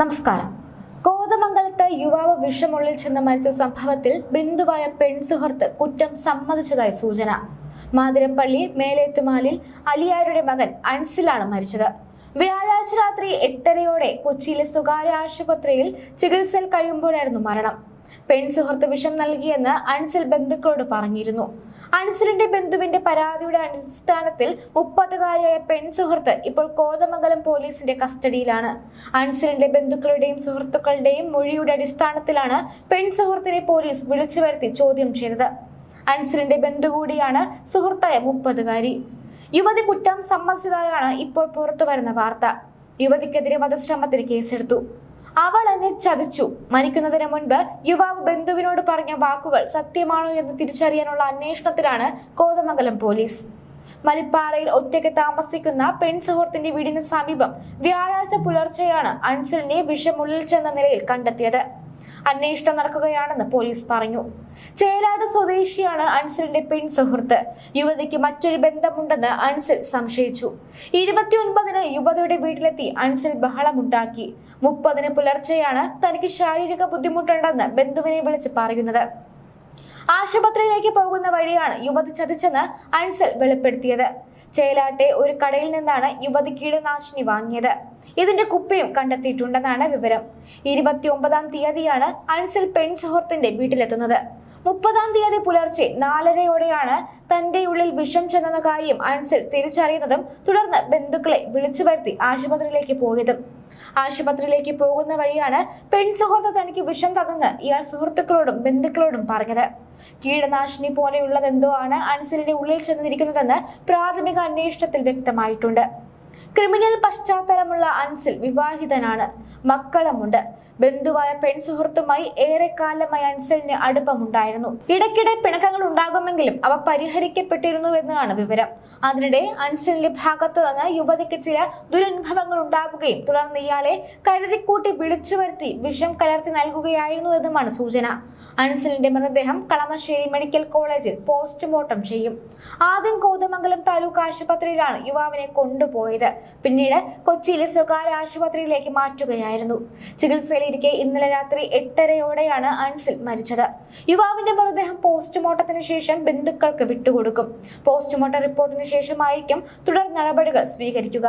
നമസ്കാരം. കോതമംഗലത്ത് യുവാവ് വിഷമുള്ളിൽ ചെന്ന് മരിച്ച സംഭവത്തിൽ ബിന്ദുവായ പെൺസുഹൃത്ത് കുറ്റം സമ്മതിച്ചതായി സൂചന. മാതിരപ്പള്ളി മേലേത്തുമാലിൽ അലിയാരുടെ മകൻ അൻസിലാണ് മരിച്ചത്. വ്യാഴാഴ്ച രാത്രി എട്ടരയോടെ കൊച്ചിയിലെ സ്വകാര്യ ആശുപത്രിയിൽ ചികിത്സയിൽ കഴിയുമ്പോഴായിരുന്നു മരണം. പെൺസുഹൃത്ത് വിഷം നൽകിയെന്ന് അൻസിൽ ബന്ധുക്കളോട് പറഞ്ഞിരുന്നു. അൻസിലിന്റെ ബന്ധുവിന്റെ പരാതിയുടെ അടിസ്ഥാനത്തിൽ മുപ്പതുകാരിയായ പെൺസുഹൃത്ത് ഇപ്പോൾ കോതമംഗലം പോലീസിന്റെ കസ്റ്റഡിയിലാണ്. അൻസിലിന്റെ ബന്ധുക്കളുടെയും സുഹൃത്തുക്കളുടെയും മൊഴിയുടെ അടിസ്ഥാനത്തിലാണ് പെൺസുഹൃത്തിനെ പോലീസ് വിളിച്ചു വരുത്തി ചോദ്യം ചെയ്തത്. അൻസിലിന്റെ ബന്ധു കൂടിയാണ് സുഹൃത്തായ മുപ്പതുകാരി. യുവതി കുറ്റം സമ്മതിച്ചതായാണ് ഇപ്പോൾ പുറത്തുവരുന്ന വാർത്ത. യുവതിക്കെതിരെ വധശ്രമത്തിന് കേസെടുത്തു. അവൾ എന്നെ ചതിച്ചു. മരിക്കുന്നതിന് മുൻപ് യുവാവ് ബന്ധുവിനോട് പറഞ്ഞ വാക്കുകൾ സത്യമാണോ എന്ന് തിരിച്ചറിയാനുള്ള അന്വേഷണത്തിലാണ് കോതമംഗലം പോലീസ്. മലിപ്പാറയിൽ ഒറ്റയ്ക്ക് താമസിക്കുന്ന പെൺ സുഹൃത്തിന്റെ വീടിന് സമീപം വ്യാഴാഴ്ച പുലർച്ചെയാണ് അൻസലിനെ വിഷമുള്ളിൽ ചെന്ന നിലയിൽ കണ്ടെത്തിയത്. അന്വേഷണം നടക്കുകയാണെന്ന് പോലീസ് പറഞ്ഞു. ചേലാട് സ്വദേശിയാണ് അൻസലിന്റെ പെൺ സുഹൃത്ത്. യുവതിക്ക് മറ്റൊരു ബന്ധമുണ്ടെന്ന് അൻസൽ സംശയിച്ചു. ഇരുപത്തിയൊൻപതിന് യുവതിയുടെ വീട്ടിലെത്തി അൻസൽ ബഹളമുണ്ടാക്കി. മുപ്പതിന് പുലർച്ചെയാണ് തനിക്ക് ശാരീരിക ബുദ്ധിമുട്ടുണ്ടെന്ന് ബന്ധുവിനെ വിളിച്ച് പറയുന്നത്. ആശുപത്രിയിലേക്ക് പോകുന്ന വഴിയാണ് യുവതി ചതിച്ചെന്ന് അൻസൽ വെളിപ്പെടുത്തിയത്. ചേലാട്ടെ ഒരു കടയിൽ നിന്നാണ് യുവതി കീടനാശിനി വാങ്ങിയത്. ഇതിന്റെ കുപ്പിയും കണ്ടെത്തിയിട്ടുണ്ടെന്നാണ് വിവരം. ഇരുപത്തിയൊമ്പതാം തീയതിയാണ് അൻസൽ പെൺ സുഹൃത്തിന്റെ വീട്ടിലെത്തുന്നത്. മുപ്പതാം തീയതി പുലർച്ചെ നാലരയോടെയാണ് തന്റെ ഉള്ളിൽ വിഷം ചെന്നെന്ന കാര്യം അൻസിൽ തിരിച്ചറിയുന്നതും തുടർന്ന് ബന്ധുക്കളെ വിളിച്ചു വരുത്തി ആശുപത്രിയിലേക്ക് പോയതും. ആശുപത്രിയിലേക്ക് പോകുന്ന വഴിയാണ് പെൺ സുഹൃത്ത് തനിക്ക് വിഷം തന്നെന്ന് ഇയാൾ സുഹൃത്തുക്കളോടും ബന്ധുക്കളോടും പറഞ്ഞത്. കീടനാശിനി പോലെയുള്ളതെന്തോ ആണ് അൻസലിന്റെ ഉള്ളിൽ ചെന്നിരിക്കുന്നതെന്ന് പ്രാഥമിക അന്വേഷണത്തിൽ വ്യക്തമായിട്ടുണ്ട്. ക്രിമിനൽ പശ്ചാത്തലമുള്ള അൻസിൽ വിവാഹിതനാണ്. മക്കളുമുണ്ട്. ബന്ധുവായ പെൺ സുഹൃത്തുമായി ഏറെക്കാലമായി അൻസലിന് അടുപ്പമുണ്ടായിരുന്നു. ഇടയ്ക്കിടെ പിണക്കങ്ങൾ ഉണ്ടാകുമെങ്കിലും അവ പരിഹരിക്കപ്പെട്ടിരുന്നുവെന്നാണ് വിവരം. അതിനിടെ അൻസലിന്റെ ഭാഗത്ത് നിന്ന് യുവതിക്ക് ചില ദുരനുഭവങ്ങൾ ഉണ്ടാവുകയും തുടർന്ന് ഇയാളെ കരുതിക്കൂട്ടി വിളിച്ചു വരുത്തി വിഷം കലർത്തി നൽകുകയായിരുന്നു എന്നുമാണ് സൂചന. അൻസലിന്റെ മൃതദേഹം കളമശ്ശേരി മെഡിക്കൽ കോളേജിൽ പോസ്റ്റ്മോർട്ടം ചെയ്യും. ആദ്യം കോതമംഗലം താലൂക്ക് ആശുപത്രിയിലാണ് യുവാവിനെ കൊണ്ടുപോയത്. പിന്നീട് കൊച്ചിയിലെ സ്വകാര്യ ആശുപത്രിയിലേക്ക് മാറ്റുകയായിരുന്നു. ചികിത്സയിലിരിക്കെ ഇന്നലെ രാത്രി എട്ടരയോടെയാണ് അൻസിൽ മരിച്ചത്. യുവാവിന്റെ മൃതദേഹം പോസ്റ്റ്മോർട്ടത്തിന് ശേഷം ബന്ധുക്കൾക്ക് വിട്ടുകൊടുക്കും. പോസ്റ്റ്മോർട്ടം റിപ്പോർട്ടിന് ശേഷമായിരിക്കും തുടർ നടപടികൾ സ്വീകരിക്കുക.